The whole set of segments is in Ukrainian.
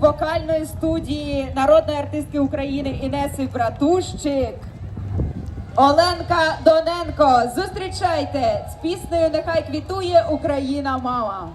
вокальної студії народної артистки України Інеси Братущик. Оленка Доненко. Зустрічайте з піснею Нехай квітує Україна, мама.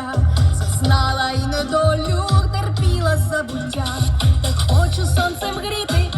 життя, зазнала і недолю терпіла забуття, так хочу сонцем гріти.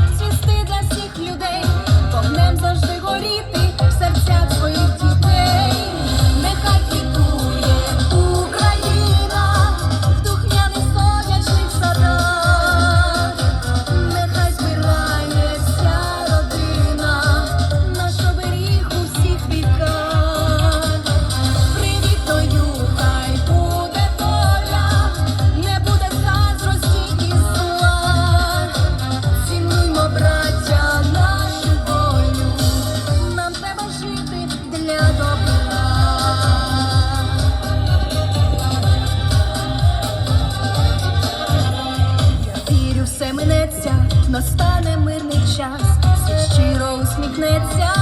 розійдеться, настане мирний час, щиро усміхнеться.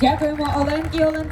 Дякуємо Олен і Олен.